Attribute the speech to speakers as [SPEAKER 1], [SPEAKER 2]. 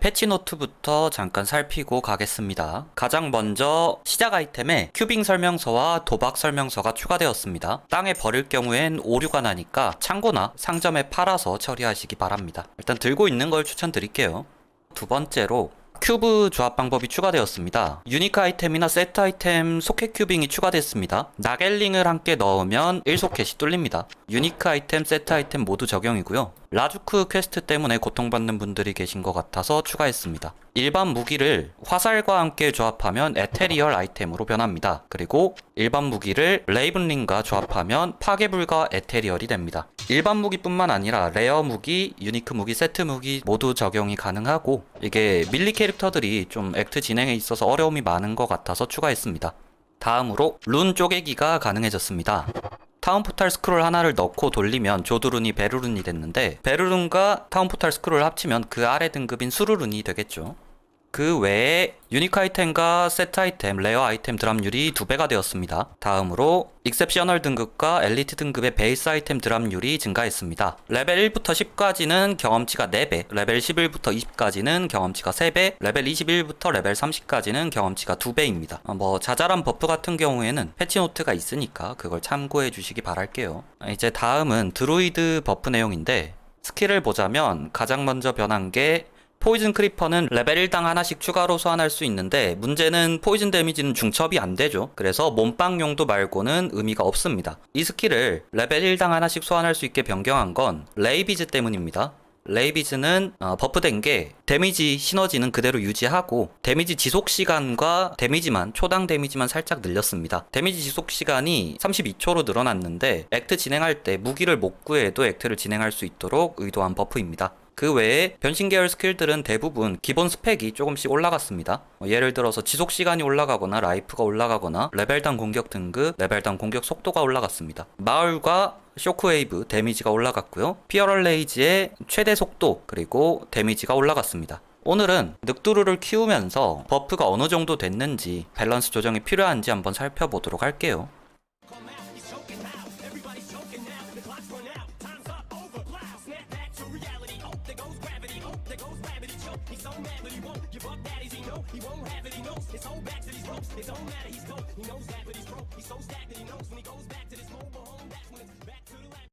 [SPEAKER 1] 패치노트부터 잠깐 살피고 가겠습니다. 가장 먼저 시작 아이템에 큐빙 설명서와 도박 설명서가 추가되었습니다. 땅에 버릴 경우엔 오류가 나니까 창고나 상점에 팔아서 처리하시기 바랍니다. 일단 들고 있는 걸 추천드릴게요. 두 번째로 큐브 조합 방법이 추가되었습니다. 유니크 아이템이나 세트 아이템 소켓 큐빙이 추가됐습니다. 나겔링을 함께 넣으면 1소켓이 뚫립니다. 유니크 아이템, 세트 아이템 모두 적용이고요. 라주크 퀘스트 때문에 고통받는 분들이 계신 것 같아서 추가했습니다. 일반 무기를 화살과 함께 조합하면 에테리얼 아이템으로 변합니다. 그리고 일반 무기를 레이븐링과 조합하면 파괴불가 에테리얼이 됩니다. 일반 무기뿐만 아니라 레어 무기, 유니크 무기, 세트 무기 모두 적용이 가능하고 이게 밀리 캐릭터 들이 좀 액트 진행에 있어서 어려움이 많은 것 같아서 추가했습니다. 다음으로 룬 쪼개기가 가능해졌습니다. 타운 포탈 스크롤 하나를 넣고 돌리면 조드룬이 베르룬이 됐는데 베르룬과 타운 포탈 스크롤을 합치면 그 아래 등급인 수르룬이 되겠죠. 그 외에 유니크 아이템과 세트 아이템, 레어 아이템 드랍률이 두배가 되었습니다. 다음으로 익셉셔널 등급과 엘리트 등급의 베이스 아이템 드랍률이 증가했습니다. 레벨 1부터 10까지는 경험치가 4배, 레벨 11부터 20까지는 경험치가 3배, 레벨 21부터 레벨 30까지는 경험치가 2배입니다. 뭐 자잘한 버프 같은 경우에는 패치노트가 있으니까 그걸 참고해 주시기 바랄게요. 이제 다음은 드루이드 버프 내용인데 스킬을 보자면 가장 먼저 변한 게 포이즌 크리퍼는 레벨 1당 하나씩 추가로 소환할 수 있는데 문제는 포이즌 데미지는 중첩이 안 되죠. 그래서 몸빵 용도 말고는 의미가 없습니다. 이 스킬을 레벨 1당 하나씩 소환할 수 있게 변경한 건 레이비즈 때문입니다. 레이비즈는 어, 버프된 게 데미지 시너지는 그대로 유지하고 데미지 지속 시간과 데미지만 초당 데미지만 살짝 늘렸습니다. 데미지 지속 시간이 32초로 늘어났는데 액트 진행할 때 무기를 못 구해도 액트를 진행할 수 있도록 의도한 버프입니다. 그 외에 변신 계열 스킬들은 대부분 기본 스펙이 조금씩 올라갔습니다. 어, 예를 들어서 지속 시간이 올라가거나 라이프가 올라가거나 레벨당 공격 등급, 레벨당 공격 속도가 올라갔습니다. 마을과 쇼크웨이브 데미지가 올라갔고요. 피어럴 레이지의 최대 속도 그리고 데미지가 올라갔습니다. 오늘은 늑두루를 키우면서 버프가 어느 정도 됐는지 밸런스 조정이 필요한지 한번 살펴보도록 할게요.
[SPEAKER 2] Fuck daddies, he know he won't have it. He knows his whole back to these ropes. It don't matter, he's dope. He knows that, but he's broke. He's so stacked that he knows when he goes back to this mobile home. That's when it's back to the rap.